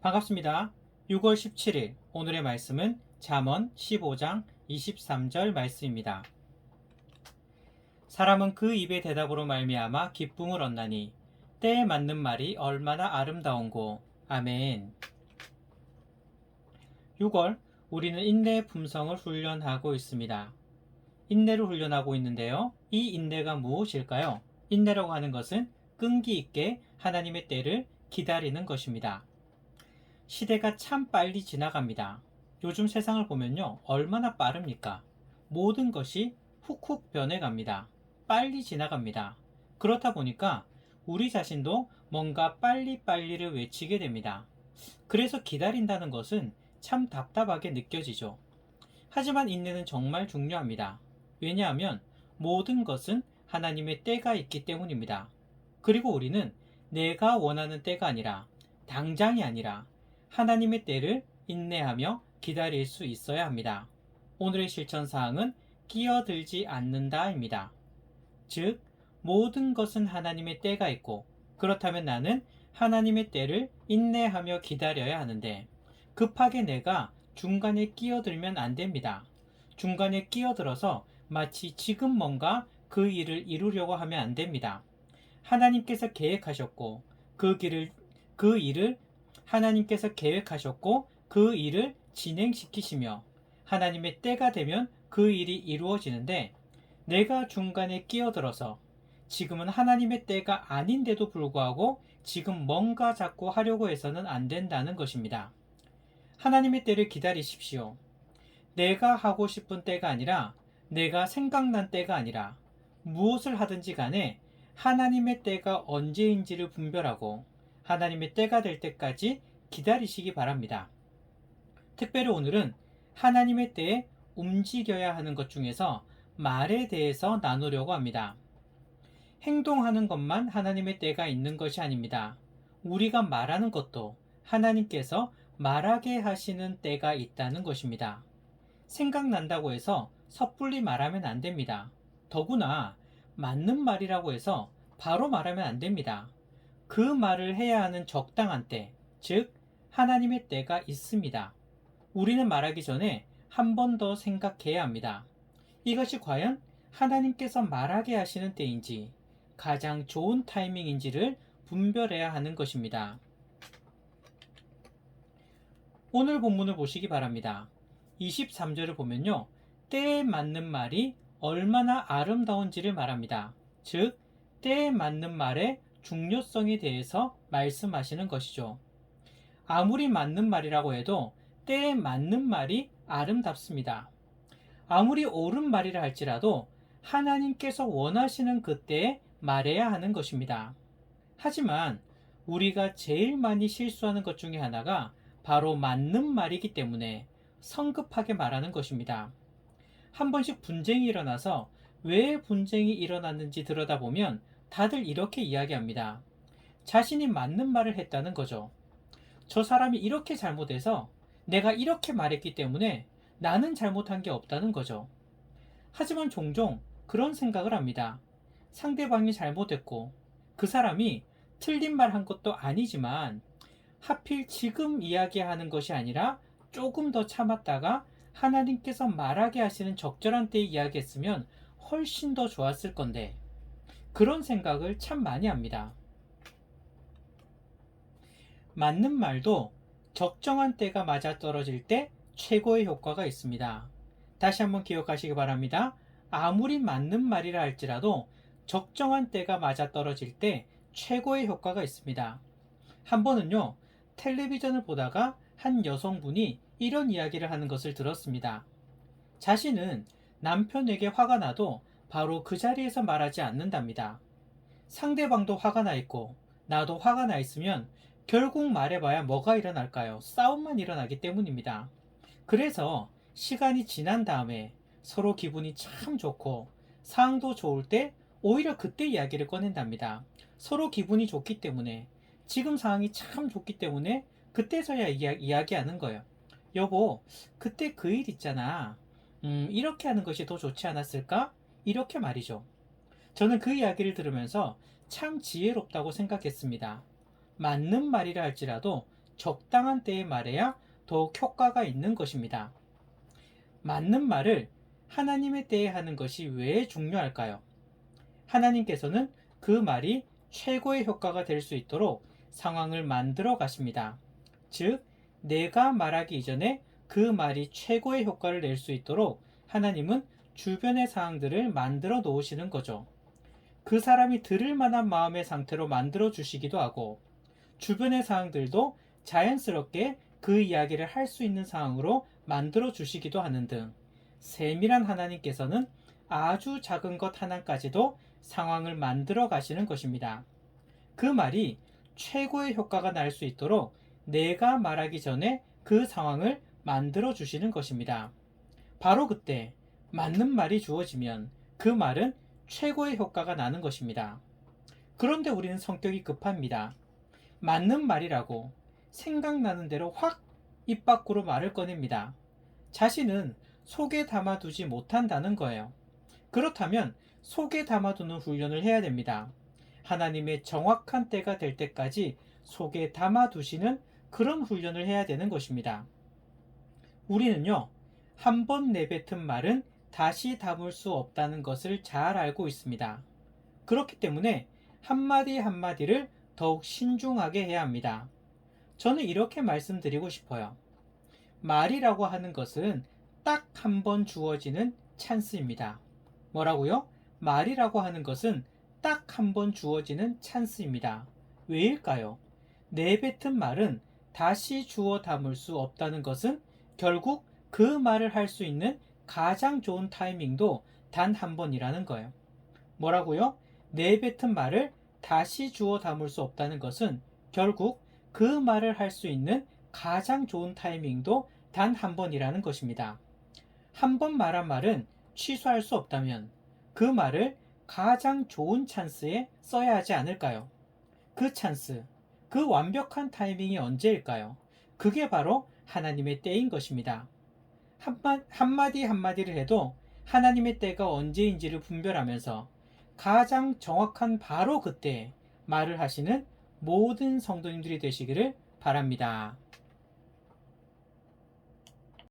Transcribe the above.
반갑습니다. 6월 17일 오늘의 말씀은 잠언 15장 23절 말씀입니다. 사람은 그 입의 대답으로 말미암아 기쁨을 얻나니 때에 맞는 말이 얼마나 아름다운고 아멘. 6월 우리는 인내의 품성을 훈련하고 있습니다. 인내를 훈련하고 있는데요. 이 인내가 무엇일까요? 인내라고 하는 것은 끈기 있게 하나님의 때를 기다리는 것입니다. 시대가 참 빨리 지나갑니다. 요즘 세상을 보면요. 얼마나 빠릅니까? 모든 것이 훅훅 변해갑니다. 빨리 지나갑니다. 그렇다 보니까 우리 자신도 뭔가 빨리빨리를 외치게 됩니다. 그래서 기다린다는 것은 참 답답하게 느껴지죠. 하지만 인내는 정말 중요합니다. 왜냐하면 모든 것은 하나님의 때가 있기 때문입니다. 그리고 우리는 내가 원하는 때가 아니라 당장이 아니라 하나님의 때를 인내하며 기다릴 수 있어야 합니다. 오늘의 실천 사항은 끼어들지 않는다입니다. 즉, 모든 것은 하나님의 때가 있고, 그렇다면 나는 하나님의 때를 인내하며 기다려야 하는데, 급하게 내가 중간에 끼어들면 안 됩니다. 중간에 끼어들어서 마치 지금 뭔가 그 일을 이루려고 하면 안 됩니다. 하나님께서 계획하셨고, 그 길을, 그 일을 하나님께서 계획하셨고 그 일을 진행시키시며 하나님의 때가 되면 그 일이 이루어지는데 내가 중간에 끼어들어서 지금은 하나님의 때가 아닌데도 불구하고 지금 뭔가 자꾸 하려고 해서는 안 된다는 것입니다. 하나님의 때를 기다리십시오. 내가 하고 싶은 때가 아니라 내가 생각난 때가 아니라 무엇을 하든지 간에 하나님의 때가 언제인지를 분별하고 하나님의 때가 될 때까지 기다리시기 바랍니다. 특별히 오늘은 하나님의 때에 움직여야 하는 것 중에서 말에 대해서 나누려고 합니다. 행동하는 것만 하나님의 때가 있는 것이 아닙니다. 우리가 말하는 것도 하나님께서 말하게 하시는 때가 있다는 것입니다. 생각난다고 해서 섣불리 말하면 안 됩니다. 더구나 맞는 말이라고 해서 바로 말하면 안 됩니다. 그 말을 해야 하는 적당한 때, 즉, 하나님의 때가 있습니다. 우리는 말하기 전에 한 번 더 생각해야 합니다. 이것이 과연 하나님께서 말하게 하시는 때인지, 가장 좋은 타이밍인지를 분별해야 하는 것입니다. 오늘 본문을 보시기 바랍니다. 23절을 보면요. 때에 맞는 말이 얼마나 아름다운지를 말합니다. 즉, 때에 맞는 말의 중요성에 대해서 말씀하시는 것이죠. 아무리 맞는 말이라고 해도 때에 맞는 말이 아름답습니다. 아무리 옳은 말이라 할지라도 하나님께서 원하시는 그때에 말해야 하는 것입니다. 하지만 우리가 제일 많이 실수하는 것 중에 하나가 바로 맞는 말이기 때문에 성급하게 말하는 것입니다. 한 번씩 분쟁이 일어나서 왜 분쟁이 일어났는지 들여다보면 다들 이렇게 이야기합니다. 자신이 맞는 말을 했다는 거죠. 저 사람이 이렇게 잘못해서 내가 이렇게 말했기 때문에 나는 잘못한 게 없다는 거죠. 하지만 종종 그런 생각을 합니다. 상대방이 잘못했고 그 사람이 틀린 말 한 것도 아니지만 하필 지금 이야기하는 것이 아니라 조금 더 참았다가 하나님께서 말하게 하시는 적절한 때에 이야기했으면 훨씬 더 좋았을 건데 그런 생각을 참 많이 합니다. 맞는 말도 적정한 때가 맞아 떨어질 때 최고의 효과가 있습니다. 다시 한번 기억하시기 바랍니다. 아무리 맞는 말이라 할지라도 적정한 때가 맞아 떨어질 때 최고의 효과가 있습니다. 한 번은요, 텔레비전을 보다가 한 여성분이 이런 이야기를 하는 것을 들었습니다. 자신은 남편에게 화가 나도 바로 그 자리에서 말하지 않는답니다. 상대방도 화가 나 있고 나도 화가 나 있으면 결국 말해봐야 뭐가 일어날까요? 싸움만 일어나기 때문입니다. 그래서 시간이 지난 다음에 서로 기분이 참 좋고 상황도 좋을 때 오히려 그때 이야기를 꺼낸답니다. 서로 기분이 좋기 때문에 지금 상황이 참 좋기 때문에 그때서야 이야, 기하는 거예요. 여보, 그때 그 일 있잖아. 음, 이렇게 하는 것이 더 좋지 않았을까? 이렇게 말이죠. 저는 그 이야기를 들으면서 참 지혜롭다고 생각했습니다. 맞는 말이라 할지라도 적당한 때에 말해야 더욱 효과가 있는 것입니다. 맞는 말을 하나님의 때에 하는 것이 왜 중요할까요? 하나님께서는 그 말이 최고의 효과가 될 수 있도록 상황을 만들어 가십니다. 즉, 내가 말하기 이전에 그 말이 최고의 효과를 낼 수 있도록 하나님은 주변의 상황들을 만들어 놓으시는 거죠. 그 사람이 들을 만한 마음의 상태로 만들어 주시기도 하고, 주변의 상황들도 자연스럽게 그 이야기를 할 수 있는 상황으로 만들어 주시기도 하는 등, 세밀한 하나님께서는 아주 작은 것 하나까지도 상황을 만들어 가시는 것입니다. 그 말이 최고의 효과가 날 수 있도록 내가 말하기 전에 그 상황을 만들어 주시는 것입니다. 바로 그때 맞는 말이 주어지면 그 말은 최고의 효과가 나는 것입니다. 그런데 우리는 성격이 급합니다. 맞는 말이라고 생각나는 대로 확 입 밖으로 말을 꺼냅니다. 자신은 속에 담아두지 못한다는 거예요. 그렇다면 속에 담아두는 훈련을 해야 됩니다. 하나님의 정확한 때가 될 때까지 속에 담아두시는 그런 훈련을 해야 되는 것입니다. 우리는요, 한 번 내뱉은 말은 다시 담을 수 없다는 것을 잘 알고 있습니다. 그렇기 때문에 한마디 한마디를 더욱 신중하게 해야 합니다. 저는 이렇게 말씀드리고 싶어요. 말이라고 하는 것은 딱 한 번 주어지는 찬스입니다. 뭐라고요? 말이라고 하는 것은 딱 한 번 주어지는 찬스입니다. 왜일까요? 내뱉은 말은 다시 주워 담을 수 없다는 것은 결국 그 말을 할 수 있는 가장 좋은 타이밍도 단 한 번이라는 거예요. 뭐라고요? 내뱉은 말을 다시 주워 담을 수 없다는 것은 결국 그 말을 할 수 있는 가장 좋은 타이밍도 단 한 번이라는 것입니다. 한 번 말한 말은 취소할 수 없다면 그 말을 가장 좋은 찬스에 써야 하지 않을까요? 그 찬스, 그 완벽한 타이밍이 언제일까요? 그게 바로 하나님의 때인 것입니다. 한마, 한마디 한마디를 해도 하나님의 때가 언제인지를 분별하면서 가장 정확한 바로 그때 말을 하시는 모든 성도님들이 되시기를 바랍니다.